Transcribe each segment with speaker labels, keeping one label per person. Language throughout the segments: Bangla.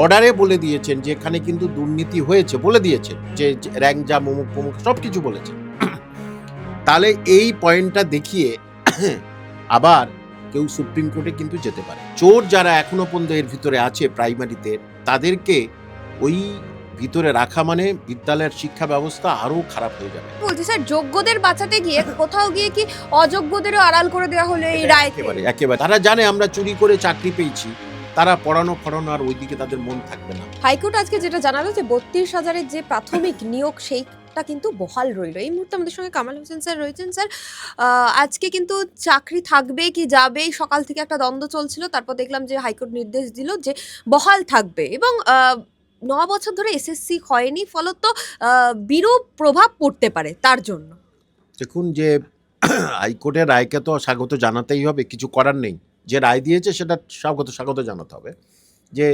Speaker 1: অর্ডারে বলে দিয়েছেন যে এখানে কিন্তু দুর্নীতি হয়েছে বলে দিয়েছেন যে র্যাঙ্ক যা মুমুক প্রমুখ সব কিছু বলেছেন। তাহলে এই পয়েন্টটা দেখিয়ে আবার কেউ সুপ্রিম কোর্টে কিন্তু যেতে পারে। চোর যারা এখনও পর্যন্ত এর ভিতরে আছে প্রাইমারিতে তাদেরকে ওই ভিতরে রাখা মানে বিদ্যালয়ের শিক্ষা ব্যবস্থা আরও খারাপ হয়ে যাবে।
Speaker 2: বলছি স্যার যোগ্যদের বাঁচাতে গিয়ে কোথাও গিয়ে কি অযোগ্যদেরও আড়াল করে দেওয়া হলো এই রায়
Speaker 1: একেবারে একেবারে। তারা জানে আমরা চুরি করে চাকরি পেয়েছি তারা পড়ানো ফড়ানো আর ওইদিকে তাদের মন থাকবে না।
Speaker 2: হাইকোর্ট আজকে যেটা জানালো যে বত্রিশ হাজারের যে প্রাথমিক নিয়োগ সেইটা কিন্তু বহাল রইল। এই মুহূর্তে আমাদের সঙ্গে কামাল হোসেন স্যার রয়েছেন। স্যার আজকে কিন্তু চাকরি থাকবে কি যাবে? সকাল থেকে একটা দ্বন্দ্ব চলছিল তারপর দেখলাম যে হাইকোর্ট নির্দেশ দিল যে বহাল থাকবে এবং ন বছর ধরে এসএসসি হয়নি ফলত বিরূপ প্রভাব পড়তে পারে তার জন্য।
Speaker 1: দেখুন যে হাইকোর্টের রায়কে তো স্বাগত জানাতেই হবে কিছু করার নেই। যে রায় দিয়েছে সেটা স্বাগত স্বাগত জানাতে হবে। যে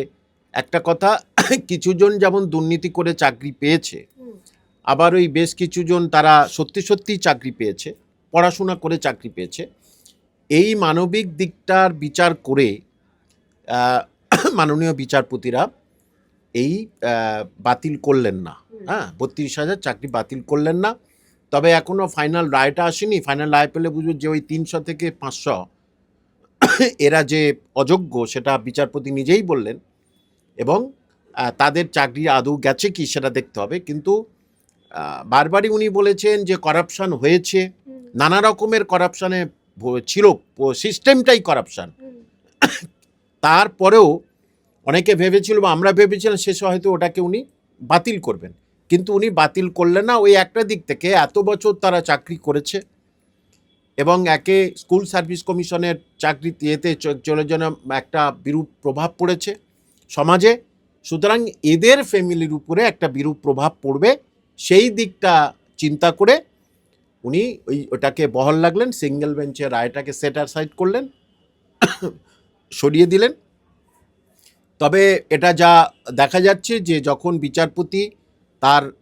Speaker 1: একটা কথা কিছুজন যেমন দুর্নীতি করে চাকরি পেয়েছে আবার ওই বেশ কিছুজন তারা সত্যি সত্যিই চাকরি পেয়েছে পড়াশোনা করে চাকরি পেয়েছে। এই মানবিক দিকটার বিচার করে মাননীয় বিচারপতিরা এই বাতিল করলেন না। হ্যাঁ বত্রিশ হাজার চাকরি বাতিল করলেন না। তবে এখনও ফাইনাল রায়টা আসেনি। ফাইনাল রায় পেলে বুঝব যে ওই তিনশো থেকে পাঁচশো এরা যে অযোগ্য সেটা বিচারপতি নিজেই বললেন এবং তাদের চাকরি আদৌ গেছে কি সেটা দেখতে হবে। কিন্তু বারবারই উনি বলেছেন যে করাপশন হয়েছে। নানা রকমের করাপশানে ছিল সিস্টেমটাই করাপশান তারপরেও অনেকে ভেবেছিল বা আমরা ভেবেছিলাম শেষে হয়তো ওটাকে উনি বাতিল করবেন। কিন্তু উনি বাতিল করলেন না ওই একটা দিক থেকে। এত বছর তারা চাকরি করেছে এবং একে স্কুল সার্ভিস কমিশনের চাকরি চ- চলে যেন একটা বিরূপ প্রভাব পড়েছে সমাজে। সুতরাং এদের ফ্যামিলির উপরে একটা বিরূপ প্রভাব পড়বে সেই দিকটা চিন্তা করে উনি ওই ওটাকে বহল লাগলেন সিঙ্গেল বেঞ্চের রায়টাকে সেটার সাইড করলেন, সরিয়ে দিলেন। তবে এটা যা দেখা যাচ্ছে যে যখন বিচারপতি তার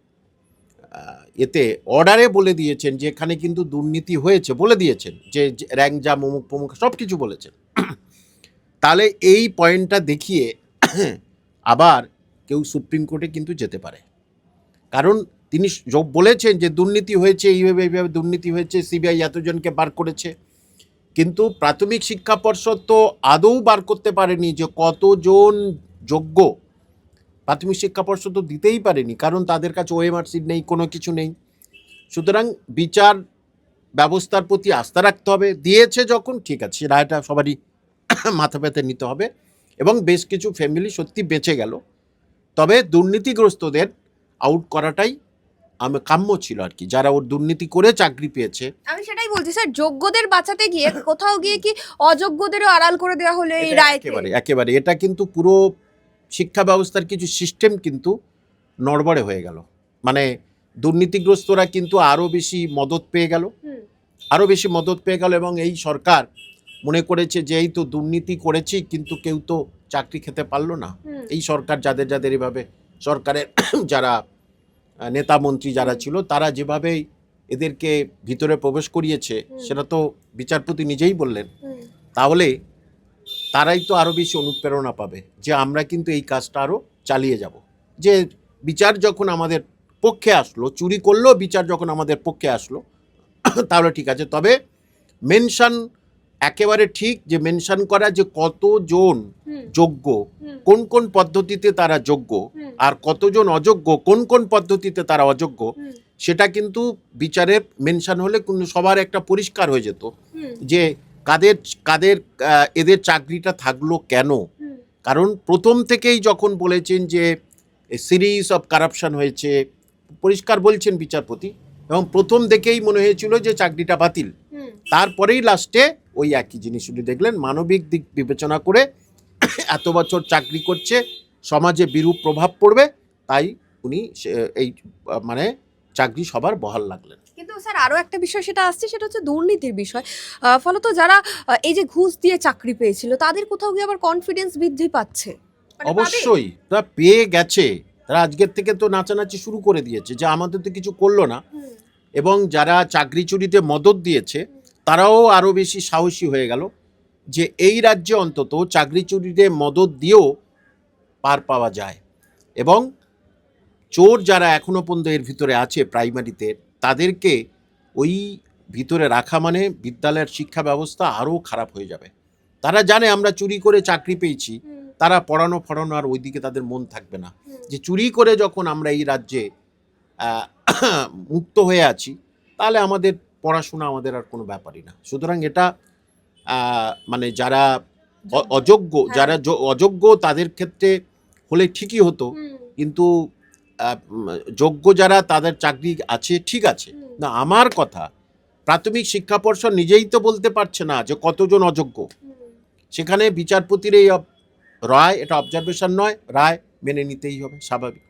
Speaker 1: এতে অর্ডারে বলে দিয়েছেন যে এখানে কিন্তু দুর্নীতি হয়েছে বলে দিয়েছেন, যে র্যাঙ্ক যা মুমুক প্রমুখ সব কিছু বলেছেন। তাহলে এই পয়েন্টটা দেখিয়ে আবার কেউ সুপ্রিম কোর্টে কিন্তু যেতে পারে। কারণ তিনি বলেছেন যে দুর্নীতি হয়েছে, এইভাবে এইভাবে দুর্নীতি হয়েছে, সিবিআই এতজনকে বার করেছে। কিন্তু প্রাথমিক শিক্ষা পর্ষদ তো আদৌ বার করতে পারেনি যে কতজন যোগ্য প্রাথমিক শিক্ষা পর্ষদ তো দিতেই পারেনি কারণ তাদের কাছে ওএমআর সিট নেই কোনো কিছু নেই। সুতরাং বিচার ব্যবস্থার প্রতি আস্থা রাখতে হবে। দিয়েছে যখন ঠিক আছে রায়টা সবারই মাথা পেতে নিতে হবে এবং বেশ কিছু ফ্যামিলি সত্যি বেঁচে গেল। তবে দুর্নীতিগ্রস্তদের আউট করাটাই আমি কাম্য ছিল আর কি যারা ওর দুর্নীতি করে চাকরি পেয়েছে।
Speaker 2: আমি সেটাই বলছি স্যার যোগ্যদের বাঁচাতে গিয়ে কোথাও গিয়ে কি অযোগ্যদেরও আড়াল করে দেওয়া হলো এই রায়
Speaker 1: একেবারে একেবারে। এটা কিন্তু পুরো শিক্ষা ব্যবস্থার কিছু সিস্টেম কিন্তু নড়বড়ে হয়ে গেল। মানে দুর্নীতিগ্রস্তরা কিন্তু আরও বেশি মদত পেয়ে গেল। আরও বেশি মদত পেয়ে গেল এবং এই সরকার মনে করেছে যে এই তো দুর্নীতি করেছি কিন্তু কেউ তো চাকরি খেতে পারল না। এই সরকার যাদের যাদের এভাবে সরকারের যারা নেতা মন্ত্রী যারা ছিল তারা যেভাবে এদেরকে ভিতরে প্রবেশ করিয়েছে সেটা তো বিচারপতি নিজেই বললেন। তাহলে তারাই তো আরও বেশি অনুপ্রেরণা পাবে যে আমরা কিন্তু এই কাজটা আরও চালিয়ে যাব। যে বিচার যখন আমাদের পক্ষে আসলো চুরি করলেও বিচার যখন আমাদের পক্ষে আসলো তাহলে ঠিক আছে। তবে মেনশন একেবারে ঠিক যে মেনশন করা যে কতজন যোগ্য কোন কোন পদ্ধতিতে তারা যোগ্য আর কতজন অযোগ্য কোন কোন পদ্ধতিতে তারা অযোগ্য সেটা কিন্তু বিচারের মেনশন হলে কিন্তু সবার একটা পরিষ্কার হয়ে যেত। যে কাদের কাদের এদের চাকরিটা থাকল কেন? কারণ প্রথম থেকেই যখন বলেছেন যে সিরিজ অফ কারাপশন হয়েছে পরিষ্কার বলছেন বিচারপতি এবং প্রথম দেখেই মনে হয়েছিল যে চাকরিটা বাতিল। তারপরেই লাস্টে ওই একই জিনিস উনি দেখলেন মানবিক দিক বিবেচনা করে এত বছর চাকরি করছে সমাজে বিরূপ প্রভাব পড়বে তাই উনি সে- এই মানে চাকরি সবার বহাল লাগলেন
Speaker 2: কিন্তু স্যার আরও একটা বিষয় সেটা আসছে সেটা হচ্ছে দুর্নীতির বিষয়। ফলত যারা এই যে ঘুষ দিয়ে চাকরি পেয়েছিল তাদের কোথাও গিয়ে আবার কনফিডেন্স বৃদ্ধি পাচ্ছে? মানে
Speaker 1: অবশ্যই তারা পেয়ে গেছে। তারা আজকের থেকে তো নাচানাচি শুরু করে দিয়েছে যে আমাদের তো কিছু করল না। এবং যারা চাকরি চুরিতে মদত দিয়েছে তারাও আরও বেশি সাহসী হয়ে গেল যে এই রাজ্যে অন্তত চাকরি চুরিতে মদত দিয়েও পার পাওয়া যায়। এবং চোর যারা এখনও পর্যন্ত এর ভিতরে আছে প্রাইমারিতে তাদেরকে ওই ভিতরে রাখা মানে বিদ্যালয়ের শিক্ষা ব্যবস্থা আরও খারাপ হয়ে যাবে। তারা জানে আমরা চুরি করে চাকরি পেয়েছি তারা পড়ানো ফড়ানো আর ওইদিকে তাদের মন থাকবে না। যে চুরি করে যখন আমরা এই রাজ্যে মুক্ত হয়ে আছি তাহলে আমাদের পড়াশোনা আমাদের আর কোনো ব্যাপারই না। সুতরাং এটা মানে যারা অযোগ্য
Speaker 2: হ্যাঁ।
Speaker 1: যারা অযোগ্য তাদের ক্ষেত্রে হলে ঠিকই হতো। কিন্তু যোগ্য যারা তাদের চাকরি আছে ঠিক আছে। না আমার কথা প্রাথমিক শিক্ষা পর্ষদ নিজেই তো বলতে পারছে না যে কতজন অযোগ্য। সেখানে বিচারপতির এই রায় এটা অবজারভেশন নয় রায় মেনে নিতেই হবে স্বাভাবিক।